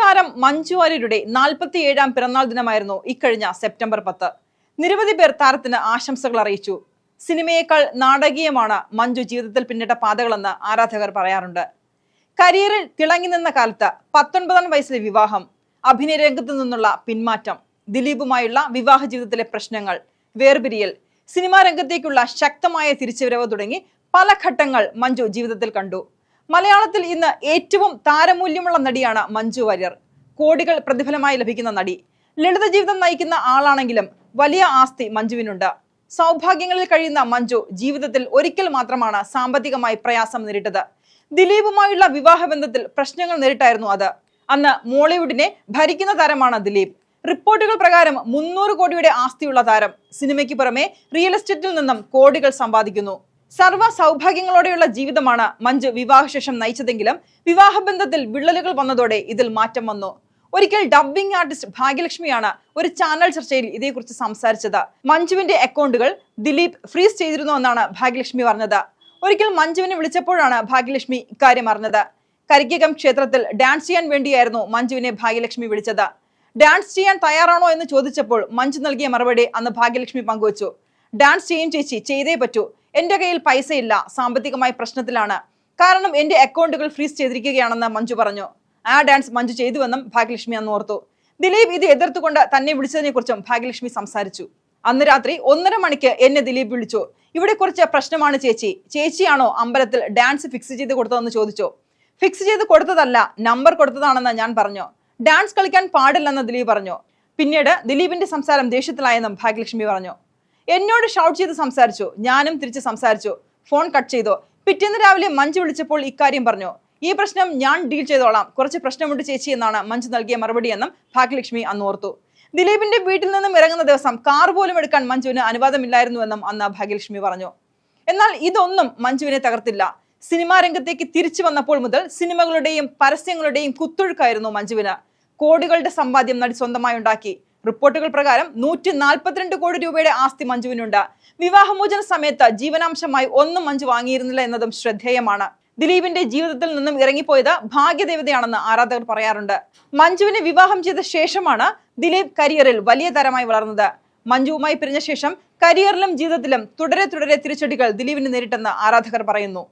താരം മഞ്ജു വാര്യരുടെ നാൽപ്പത്തിയേഴാം പിറന്നാൾ ദിനമായിരുന്നു ഇക്കഴിഞ്ഞ സെപ്റ്റംബർ പത്ത്. നിരവധി പേർ താരത്തിന് ആശംസകൾ അറിയിച്ചു. സിനിമയേക്കാൾ നാടകീയമാണ് മഞ്ജു ജീവിതത്തിൽ പിന്നിട്ട പാതകളെന്ന് ആരാധകർ പറയാറുണ്ട്. കരിയറിൽ തിളങ്ങി നിന്ന കാലത്ത് പത്തൊൻപതാം വയസ്സിലെ വിവാഹം അഭിനയ രംഗത്തു നിന്നുള്ള പിന്മാറ്റം ദിലീപുമായുള്ള വിവാഹ ജീവിതത്തിലെ പ്രശ്നങ്ങൾ വേർപിരിയൽ സിനിമാ രംഗത്തേക്കുള്ള ശക്തമായ തിരിച്ചുവരവ് തുടങ്ങി പല ഘട്ടങ്ങൾ മഞ്ജു ജീവിതത്തിൽ കണ്ടു. മലയാളത്തിൽ ഇന്ന് ഏറ്റവും താരമൂല്യമുള്ള നടിയാണ് മഞ്ജു വാര്യർ. കോടികൾ പ്രതിഫലമായി ലഭിക്കുന്ന നടി. ലളിത ജീവിതം നയിക്കുന്ന ആളാണെങ്കിലും വലിയ ആസ്തി മഞ്ജുവിനുണ്ട്. സൗഭാഗ്യങ്ങളിൽ കഴിയുന്ന മഞ്ജു ജീവിതത്തിൽ ഒരിക്കൽ മാത്രമാണ് സാമ്പത്തികമായി പ്രയാസം നേരിട്ടത്. ദിലീപുമായുള്ള വിവാഹബന്ധത്തിൽ പ്രശ്നങ്ങൾ നേരിട്ടായിരുന്നു അത്. അന്ന് മോളിവുഡിനെ ഭരിക്കുന്ന താരമാണ് ദിലീപ്. റിപ്പോർട്ടുകൾ പ്രകാരം മുന്നൂറ് കോടിയുടെ ആസ്തിയുള്ള താരം. സിനിമയ്ക്ക് പുറമെ റിയൽ എസ്റ്റേറ്റിൽ നിന്നും കോടികൾ സമ്പാദിക്കുന്നു. സർവ സൗഭാഗ്യങ്ങളോടെയുള്ള ജീവിതമാണ് മഞ്ജു വിവാഹശേഷം നയിച്ചതെങ്കിലും വിവാഹബന്ധത്തിൽ വിള്ളലുകൾ വന്നതോടെ ഇതിൽ മാറ്റം വന്നു. ഒരിക്കൽ ഡബ്ബിംഗ് ആർട്ടിസ്റ്റ് ഭാഗ്യലക്ഷ്മിയാണ് ഒരു ചാനൽ ചർച്ചയിൽ ഇതേക്കുറിച്ച് സംസാരിച്ചത്. മഞ്ജുവിന്റെ അക്കൗണ്ടുകൾ ദിലീപ് ഫ്രീസ് ചെയ്തിരുന്നു എന്നാണ് ഭാഗ്യലക്ഷ്മി പറഞ്ഞത്. ഒരിക്കൽ മഞ്ജുവിനെ വിളിച്ചപ്പോഴാണ് ഭാഗ്യലക്ഷ്മി ഇക്കാര്യം അറിഞ്ഞത്. കരിക്കകം ക്ഷേത്രത്തിൽ ഡാൻസ് ചെയ്യാൻ വേണ്ടിയായിരുന്നു മഞ്ജുവിനെ ഭാഗ്യലക്ഷ്മി വിളിച്ചത്. ഡാൻസ് ചെയ്യാൻ തയ്യാറാണോ എന്ന് ചോദിച്ചപ്പോൾ മഞ്ജു നൽകിയ മറുപടി അന്ന് ഭാഗ്യലക്ഷ്മി പങ്കുവച്ചു. ഡാൻസ് ചെയ്യും ചേച്ചി ചെയ്തേ പറ്റൂ. എന്റെ കയ്യിൽ പൈസയില്ല. സാമ്പത്തികമായ പ്രശ്നത്തിലാണ്. കാരണം എന്റെ അക്കൗണ്ടുകൾ ഫ്രീസ് ചെയ്തിരിക്കുകയാണെന്ന് മഞ്ജു പറഞ്ഞു. ആ ഡാൻസ് മഞ്ജു ചെയ്തുവെന്നും ഭാഗ്യലക്ഷ്മി അന്ന് ഓർത്തു. ദിലീപ് ഇത് എതിർത്തുകൊണ്ട് തന്നെ വിളിച്ചതിനെ കുറിച്ചും ഭാഗ്യലക്ഷ്മി സംസാരിച്ചു. അന്ന് രാത്രി ഒന്നര മണിക്ക് എന്നെ ദിലീപ് വിളിച്ചു. ഇവിടെ കുറച്ച് പ്രശ്നമാണ് ചേച്ചി. ചേച്ചിയാണോ അമ്പലത്തിൽ ഡാൻസ് ഫിക്സ് ചെയ്ത് കൊടുത്തതെന്ന് ചോദിച്ചു. ഫിക്സ് ചെയ്ത് കൊടുത്തതല്ല നമ്പർ കൊടുത്തതാണെന്ന് ഞാൻ പറഞ്ഞു. ഡാൻസ് കളിക്കാൻ പാടില്ലെന്ന് ദിലീപ് പറഞ്ഞു. പിന്നീട് ദിലീപിന്റെ സംസാരം ദേഷ്യത്തിലായെന്നും ഭാഗ്യലക്ഷ്മി പറഞ്ഞു. എന്നോട് ഷൗട്ട് ചെയ്ത് സംസാരിച്ചു. ഞാനും തിരിച്ച് സംസാരിച്ചു. ഫോൺ കട്ട് ചെയ്തു. പിറ്റേന്ന് രാവിലെ മഞ്ജു വിളിച്ചപ്പോൾ ഇക്കാര്യം പറഞ്ഞു. ഈ പ്രശ്നം ഞാൻ ഡീൽ ചെയ്തോളാം. കുറച്ച് പ്രശ്നമുണ്ട് ചേച്ചി എന്നാണ് മഞ്ജു നൽകിയ മറുപടി എന്നും ഭാഗ്യലക്ഷ്മി അന്ന് ഓർത്തു. ദിലീപിന്റെ വീട്ടിൽ നിന്നും ഇറങ്ങുന്ന ദിവസം കാർ പോലും എടുക്കാൻ മഞ്ജുവിന് അനുവാദമില്ലായിരുന്നുവെന്നും അന്ന് ഭാഗ്യലക്ഷ്മി പറഞ്ഞു. എന്നാൽ ഇതൊന്നും മഞ്ജുവിനെ തകർത്തില്ല. സിനിമാ രംഗത്തേക്ക് തിരിച്ചു വന്നപ്പോൾ മുതൽ സിനിമകളുടെയും പരസ്യങ്ങളുടെയും കുത്തൊഴുക്കായിരുന്നു മഞ്ജുവിന്. കോടികളുടെ സമ്പാദ്യം നടി സ്വന്തമായി ഉണ്ടാക്കി. റിപ്പോർട്ടുകൾ പ്രകാരം നൂറ്റി നാൽപ്പത്തിരണ്ട് കോടി രൂപയുടെ ആസ്തി മഞ്ജുവിനുണ്ട്. വിവാഹമോചന സമയത്ത് ജീവനാംശമായി ഒന്നും മഞ്ജു വാങ്ങിയിരുന്നില്ല എന്നതും ശ്രദ്ധേയമാണ്. ദിലീപിന്റെ ജീവിതത്തിൽ നിന്നും ഇറങ്ങിപ്പോയത് ഭാഗ്യദേവതയാണെന്ന് ആരാധകർ പറയാറുണ്ട്. മഞ്ജുവിനെ വിവാഹം ചെയ്ത ശേഷമാണ് ദിലീപ് കരിയറിൽ വലിയ താരമായി വളർന്നത്. മഞ്ജുവുമായി പിരിഞ്ഞ ശേഷം കരിയറിലും ജീവിതത്തിലും തുടരെ തുടരെ തിരിച്ചടികൾ ദിലീപിന് നേരിട്ടെന്ന് ആരാധകർ പറയുന്നു.